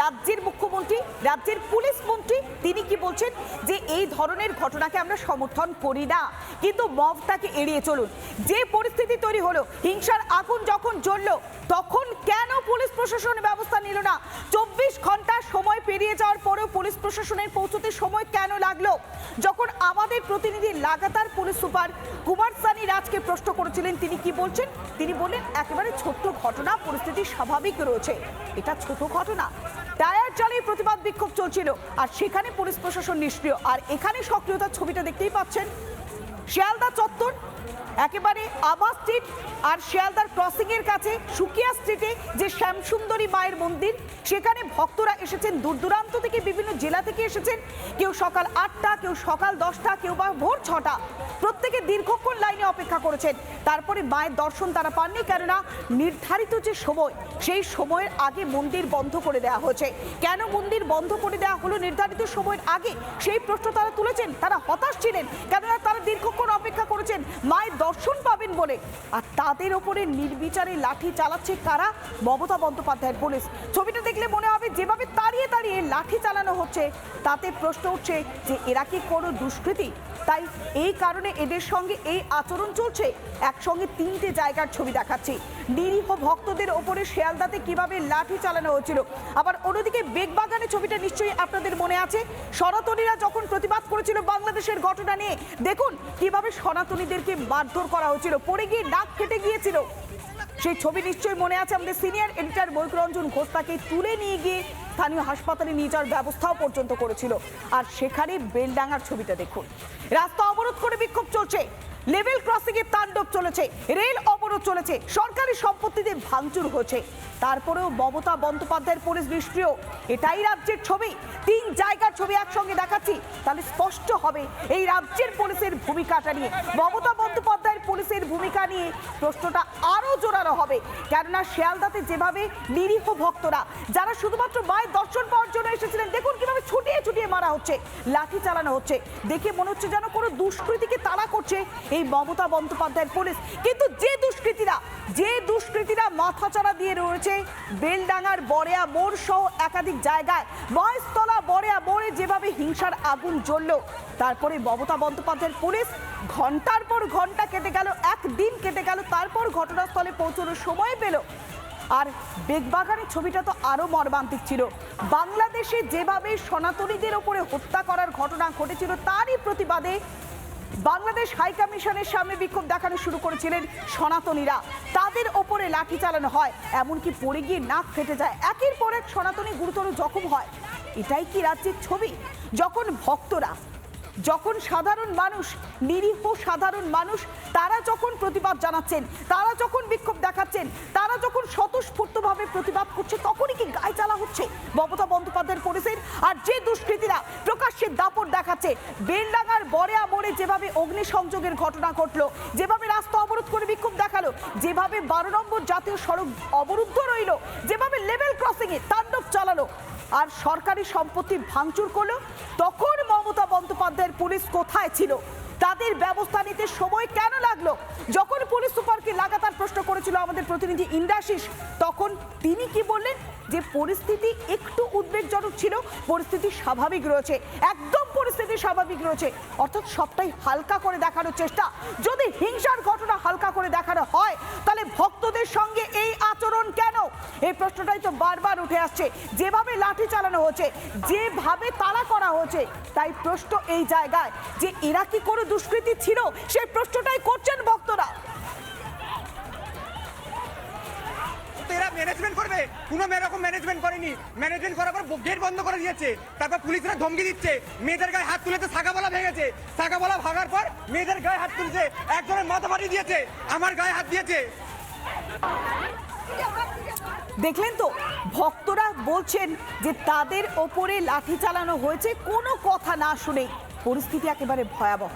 রাজ্যের মুখ্যমন্ত্রী, রাজ্যের পুলিশ মন্ত্রী, তিনি কি বলছেন যে এই ধরনের ঘটনাকে আমরা সমর্থন করি না। কিন্তু মবটাকে এড়িয়ে চলুন। যে পরিস্থিতি তৈরি হলো, হিংসার আগুন যখন জ্বললো, তখন কেন পুলিশ প্রশাসন ব্যবস্থা নিল না? চব্বিশ ঘণ্টা সময় পেরিয়ে যাওয়ার পরেও পুলিশ প্রশাসনের পৌঁছতে সময় কেন লাগল? যখন আমাদের প্রতিনিধি লাগাতার পুলিশ সুপার কুমার সানি রাজকে প্রশ্ন করেছিলেন, তিনি কি বলছেন? তিনি বললেন, একেবারে ছোট্ট ঘটনা, পরিস্থিতি স্বাভাবিক রয়েছে। এটা ছোট ঘটনা। টায়ার চালিয়ে প্রতিবাদ বিক্ষোভ চলছিল। আর সেখানে পুলিশ প্রশাসন নিষ্ক্রিয়। আর এখানে সক্রিয়তার ছবিটা দেখতেই পাচ্ছেন শিয়ালদা চত্বর, একেবারে আবাস স্ট্রিট আর শিয়ালদার ক্রসিংয়ের কাছে সুকিয়া স্ট্রিটে যে শ্যামসুন্দরী মায়ের মন্দির, সেখানে ভক্তরা এসেছেন দূর দূরান্ত থেকে, বিভিন্ন জেলা থেকে এসেছেন। কেউ সকাল আটটা, কেউ সকাল দশটা, কেউ বা ভোর ছটা। প্রত্যেকে দীর্ঘক্ষণ লাইনে অপেক্ষা করেছেন। তারপরে মায়ের দর্শন তারা পাননি, কেননা নির্ধারিত যে সময়, সেই সময়ের আগে মন্দির বন্ধ করে দেওয়া হয়েছে। কেন মন্দির বন্ধ করে দেওয়া হলো নির্ধারিত সময়ের আগে? সেই প্রশ্ন তারা তুলেছেন। তারা হতাশ ছিলেন, কেননা তারা দীর্ঘক্ষণ অপেক্ষা করেছেন। মায়ের দর্শন পাবেন বলে। আর তাদের ওপরে নির্বিচারে লাঠি চালাচ্ছে কারা? মমতা বন্দ্যোপাধ্যায়ের পুলিশ। ছবিটা দেখলে মনে হবে যেভাবে তাড়িয়ে তাড়িয়ে লাঠি চালানো হচ্ছে, তাতে প্রশ্ন উঠছে যে এরা কি কোনো দুষ্কৃতী? তাই এই কারণে এদের সঙ্গে এই আচরণ চলছে। একসঙ্গে তিনটে জায়গার ছবি দেখাচ্ছি। নিরীহ ভক্তদের ওপরে শেয়ালদাতে কীভাবে লাঠি চালানো হয়েছিল? আবার অন্যদিকে বেগবাগানে ছবিটা নিশ্চয়ই আপনাদের মনে আছে। সনাতনীরা যখন প্রতিবাদ করেছিল বাংলাদেশের ঘটনা নিয়ে, দেখুন কীভাবে সনাতনীদেরকে মারধর করা হয়েছিল। পড়ে গিয়ে ডাক কেটে গিয়েছিল। সেই ছবি নিশ্চয়ই মনে আছে আমাদের সিনিয়র এডিটর ময়ূরঞ্জন ঘোষ তাকে তুলে নিয়ে গিয়ে স্থানীয় হাসপাতালে নিয়ে যাওয়ার ব্যবস্থাও পর্যন্ত করেছিল। আর সেখানে বেলডাঙ্গার ছবিটা দেখুন। রাস্তা অবরোধ করে বিক্ষোভ চলছে। লেভেল ক্রসিং এর তাণ্ডব চলেছে। রেল অবরোধ চলেছে। সরকারি সম্পত্তিতে ভাঙচুর হচ্ছে তারপরেও মমতা বন্দ্যোপাধ্যায়ের পুলিশ নিষ্ক্রিয়। এটাই রাজ্যের ছবি। তিন জায়গার ছবি একসঙ্গে দেখাচ্ছি। তাহলে স্পষ্ট হবে এই রাজ্যের পুলিশের ভূমিকাটা নিয়ে। মমতা বন্দ্যোপাধ্যায়ের পুলিশের ভূমিকা নিয়ে প্রশ্নটা আরও জোরালো হবে। কেননা শিয়ালদাতে যেভাবে নিরীহ ভক্তরা, যারা শুধুমাত্র মায়ের দর্শন পাওয়ার জন্য এসেছিলেন, দেখুন কীভাবে ছুটিয়ে ছুটিয়ে মারা হচ্ছে, লাঠি চালানো হচ্ছে। দেখে মনে হচ্ছে যেন কোনো দুষ্কৃতীকে তাড়া করছে এই মমতা বন্দ্যোপাধ্যায়ের পুলিশ। কিন্তু যে দুষ্কৃতীরা যে দুষ্কৃতীরা মাথাচাড়া দিয়ে রয়েছে, বেলডাঙ্গার বড়েয়া মোড় সহ একাধিক জায়গায়, মহেশতলা বড়েয়া মোড়ে যেভাবে হিংসার আগুন জ্বললো, তারপরে মমতা বন্দ্যোপাধ্যায়ের পুলিশ ঘণ্টার পর ঘণ্টা কেটে গেল, একদিন কেটে গেল, তারপর ঘটনাস্থলে পৌঁছানোর সময় পেল। আর বেগবাগানের ছবিটা তো আরও মর্মান্তিক ছিল। বাংলাদেশে যেভাবে সনাতনীদের ওপরে হত্যা করার ঘটনা ঘটেছিল, তারই প্রতিবাদে বাংলাদেশ হাই কমিশনের সামনে বিক্ষোভ দেখানো শুরু করেছিলেন সনাতনীরা। তাদের ওপরে লাঠি চালানো হয়, এমনকি পড়ে গিয়ে নাক ফেটে যায়। একের পর এক সনাতনী গুরুতর জখম হয়। এটাই কি রাজ্যের ছবি? যখন ভক্তরা যখন সাধারণ মানুষ, নিরীহ সাধারণ মানুষ, তারা যখন প্রতিবাদ জানাচ্ছেন, তারা যখন বিক্ষোভ দেখাচ্ছেন, তারা যখন স্বতঃস্ফূর্তভাবে প্রতিবাদ করছে, তখনই কি গায়ে চালা হচ্ছে? মমতা বন্দ্যোপাধ্যায়ের পুলিশের আর যে দুষ্কৃতীরা প্রকাশ্যে দাপট দেখাচ্ছে, বেলডাঙ্গার বড়েয়া মোড়ে যেভাবে অগ্নিসংযোগের ঘটনা ঘটলো, যেভাবে রাস্তা অবরোধ করে বিক্ষোভ দেখাল, যেভাবে বারো নম্বর জাতীয় সড়ক অবরুদ্ধ রইল, যেভাবে লেভেল ক্রসিংয়ে তাণ্ডব চালালো, আর সরকারি সম্পত্তি ভাঙচুর করল, তখন মমতা বন্দ্যোপাধ্যায়ের পুলিশ কোথায় ছিল? তাদের ব্যবস্থা নিতে সময় কেন লাগল? যখন পুলিশ সুপারকে লাগাতার প্রশ্ন করেছিল আমাদের প্রতিনিধি ইন্দ্রাশিস তখন তিনি কি বললেন? যে পরিস্থিতি একটু উদ্বেগজনক ছিল, পরিস্থিতি স্বাভাবিক রয়েছে, একদম পরিস্থিতি স্বাভাবিক রয়েছে। অর্থাৎ সবটাই হালকা করে দেখানোর চেষ্টা। যদি হিংসার ঘটনা হালকা করে দেখানো হয়, তাহলে ভক্তদের সঙ্গে এই আচরণ কেন? এই প্রশ্নটাই তো বারবার উঠে আসছে। যেভাবে লাঠি চালানো হচ্ছে, যেভাবে তাড়া করা হচ্ছে, তাই প্রশ্ন এই জায়গায় যে এরা কি কোনো দুষ্কৃতি ছিল সেই প্রশ্নটাই করছেন ভক্তরা। এরা ম্যানেজমেন্ট করবে। কোনো এরকম ম্যানেজমেন্ট করেনি। ম্যানেজমেন্ট করার পর গেট বন্ধ করে দিয়েছে। তারপর পুলিশরা ধমকি দিচ্ছে। মেয়েদের গায়ে হাত তুলেছে ভেঙেছে পর মেয়েদের গায়ে হাত তুলছে। একজনের মাথা ফাটিয়ে দিয়েছে। আমার গায়ে হাত দিয়েছে। দেখলেন তো ভক্তরা বলছেন যে তাদের ওপরে লাঠি চালানো হয়েছে কোনো কথা না শুনেই। পরিস্থিতি একেবারে ভয়াবহ।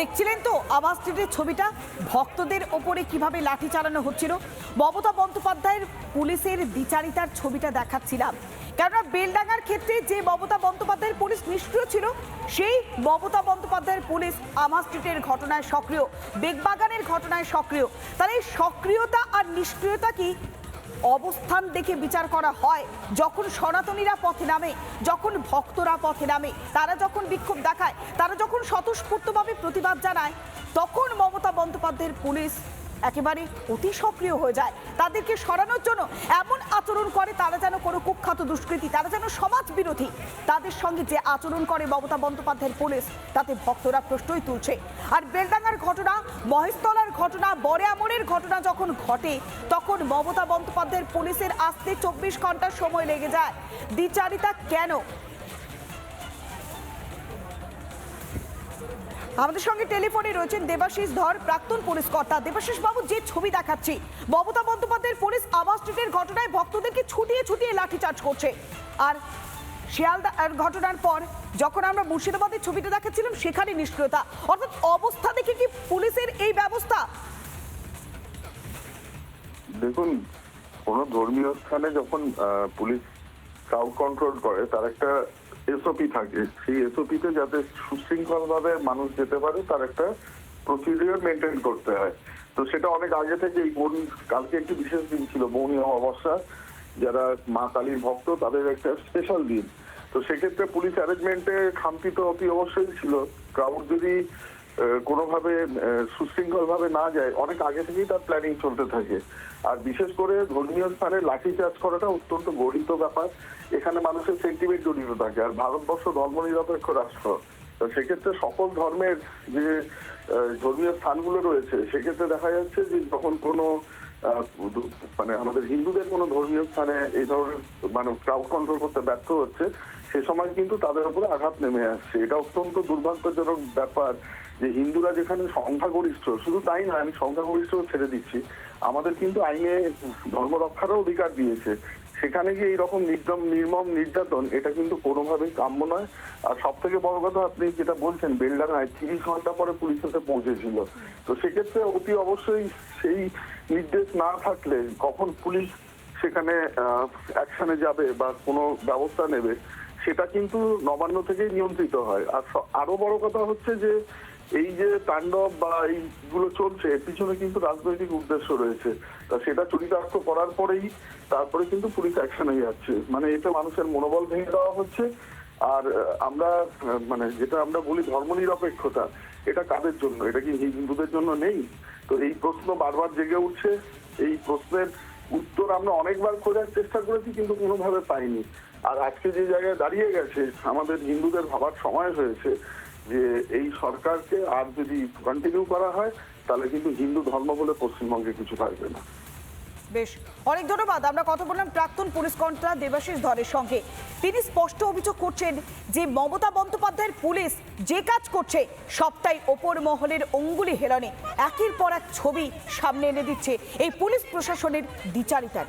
দেখছিলেন তো আবাস স্ট্রিটের ছবিটা? ভক্তদের ওপরে কীভাবে লাঠি চালানো হচ্ছিল? মমতা বন্দ্যোপাধ্যায়ের পুলিশের বিচারিতার ছবিটা দেখাচ্ছিলাম। কেননা বেলডাঙ্গার ক্ষেত্রে যে মমতা বন্দ্যোপাধ্যায়ের পুলিশ নিষ্ক্রিয় ছিল, সেই মমতা বন্দ্যোপাধ্যায়ের পুলিশ আবাস স্ট্রিটের ঘটনায় সক্রিয়, বেগবাগানের ঘটনায় সক্রিয়। তাহলে সক্রিয়তা আর নিষ্ক্রিয়তা কি? অবস্থান দেখে বিচার করা হয়। যখন সনাতনীরা পথে নামে, যখন ভক্তরা পথে নামে, তারা যখন বিক্ষোভ দেখায়, তারা যখন স্বতঃস্ফূর্তভাবে প্রতিবাদ জানায়, তখন মমতা বন্দ্যোপাধ্যায়ের পুলিশ একেবারে অতি সক্রিয় হয়ে যায়। তাদেরকে সরানোর জন্য আচরণ করে, তারা যেন কোনো কুখ্যাত দুষ্কৃতি, তারা যেন সমাজ বিরোধী তাদের সঙ্গে যে আচরণ করে মমতা বন্দ্যোপাধ্যায়ের পুলিশ, তাতে ভক্তরা প্রশ্নই তুলছে। আর বেলডাঙ্গার ঘটনা, মহেশতলার ঘটনা বরেআমরের ঘটনা যখন ঘটে, তখন মমতা বন্দ্যোপাধ্যায়ের পুলিশের আসতে চব্বিশ ঘণ্টার সময় লেগে যায়। দ্বিচারিতা কেন? আমাদের সঙ্গে টেলিফোনে রয়েছেন দেবাশিস ধর, প্রাক্তন পুলিশ কর্তা। দেবাশিস বাবু, যে ছবি দেখাচ্ছি, মমতা বন্দ্যোপাধ্যায়ের পুলিশ আবাস স্ট্রিটের ঘটনায় ভক্তদেরকে ছুটিয়ে ছুটিয়ে লাঠিচার্জ করছে। আর শিয়ালদা ঘটনার পর যখন আমরা মুর্শিদাবাদের ছবিটা দেখাচ্ছিলাম, সেখানে নিষ্ক্রিয়তা। অর্থাৎ অবস্থা দেখে কি পুলিশের এই ব্যবস্থা? দেখুন, কোনো ধর্মীয় স্থানে যখন পুলিশ ক্রাউড কন্ট্রোল করে, তার একটা এসওপি থাকে। সেই এসওপিতে যাতে সুশৃঙ্খলভাবে মানুষ যেতে পারে, তার একটা প্রসিডিওর মেনটেন করতে হয়। তো সেটা অনেক আগে থেকে এই বোন কালকে একটি বিশেষ দিন ছিল বনি অমাবস্যা। যারা মা কালীর ভক্ত, তাদের একটা স্পেশাল দিন। তো সেক্ষেত্রে পুলিশ অ্যারেঞ্জমেন্টে খামতি তো অতি অবশ্যই ছিল। ক্রাউড যদি কোনোভাবে সুশৃঙ্খল ভাবে না যায়, অনেক আগে থেকেই তার প্ল্যানিং চলতে থাকে। আর বিশেষ করে ধর্মীয় স্থানে লাঠি চার্জ করাটা অত্যন্ত গরিত ব্যাপার। এখানে মানুষের সেন্টিমেন্ট জড়িত থাকে, আর ভারতবর্ষ ধর্মনিরপেক্ষ রাষ্ট্র। তো সেক্ষেত্রে সকল ধর্মের যে ধর্মীয় স্থানগুলো রয়েছে, সেক্ষেত্রে দেখা যাচ্ছে যে যখন কোনো মানে আমাদের হিন্দুদের কোনো ধর্মীয় স্থানে এই ধরনের মানে ক্রাউড কন্ট্রোল করতে ব্যর্থ হচ্ছে সে সময় কিন্তু তাদের উপরে আঘাত নেমে আসছে। এটা অত্যন্ত দুর্ভাগ্যজনক ব্যাপার যে হিন্দুরা যেখানে সংখ্যাগরিষ্ঠ, শুধু তাই না, আমি সংখ্যাগরিষ্ঠ ছেড়ে দিচ্ছি, আমাদের কিন্তু আইনে ধর্ম রক্ষারও অধিকার দিয়েছে। সেখানে গিয়ে এইরকম নির্দম, নির্মম নির্যাতন, এটা কিন্তু কোনোভাবেই কাম্য নয়। আর সব থেকে বড় কথা আপনি যেটা বলছেন বেলডাঙায় তিরিশ ঘণ্টা পরে পুলিশ এসে পৌঁছেছিল। তো সেক্ষেত্রে অতি অবশ্যই সেই নির্দেশ না থাকলে কখন পুলিশ সেখানে অ্যাকশনে যাবে বা কোনো ব্যবস্থা নেবে সেটা কিন্তু নবান্ন থেকেই নিয়ন্ত্রিত হয়। আর আরও বড় কথা হচ্ছে যে, এই যে তাণ্ডব বা এইগুলো চলছে, এর পিছনে কিন্তু রাজনৈতিক উদ্দেশ্য রয়েছে। তা সেটা চরিতার্থ করার পরেই তারপরে কিন্তু পুলিশ অ্যাকশনে যাচ্ছে। মানে এতে মানুষের মনোবল ভেঙে দেওয়া হচ্ছে। আর আমরা মানে যেটা আমরা বলি ধর্মনিরপেক্ষতা, এটা কাদের জন্য? এটা কি হিন্দুদের জন্য নেই? তো এই প্রশ্ন বারবার জেগে উঠছে। এই প্রশ্নের উত্তর আমরা অনেকবার খোঁজার চেষ্টা করেছি, কিন্তু কোনোভাবে পাইনি। আর আজকে যে জায়গায় দাঁড়িয়ে গেছে, আমাদের হিন্দুদের ভাবার সময় হয়েছে যে এই সরকারকে আর যদি কন্টিনিউ করা হয়, তাহলে কিন্তু হিন্দু ধর্ম বলে পশ্চিমবঙ্গে কিছু থাকবে না। বেশ, অনেক ধন্যবাদ। আমরা কথা বললাম প্রাক্তন পুলিশ কর্তা দেবাশিস ধরের সঙ্গে। তিনি স্পষ্ট অভিযোগ করছেন যে মমতা বন্দ্যোপাধ্যায়ের পুলিশ যে কাজ করছে, সবটাই ওপর মহলের অঙ্গুলি হেলনে। একের পর এক ছবি সামনে এনে দিচ্ছে এই পুলিশ প্রশাসনের দ্বিচারিতার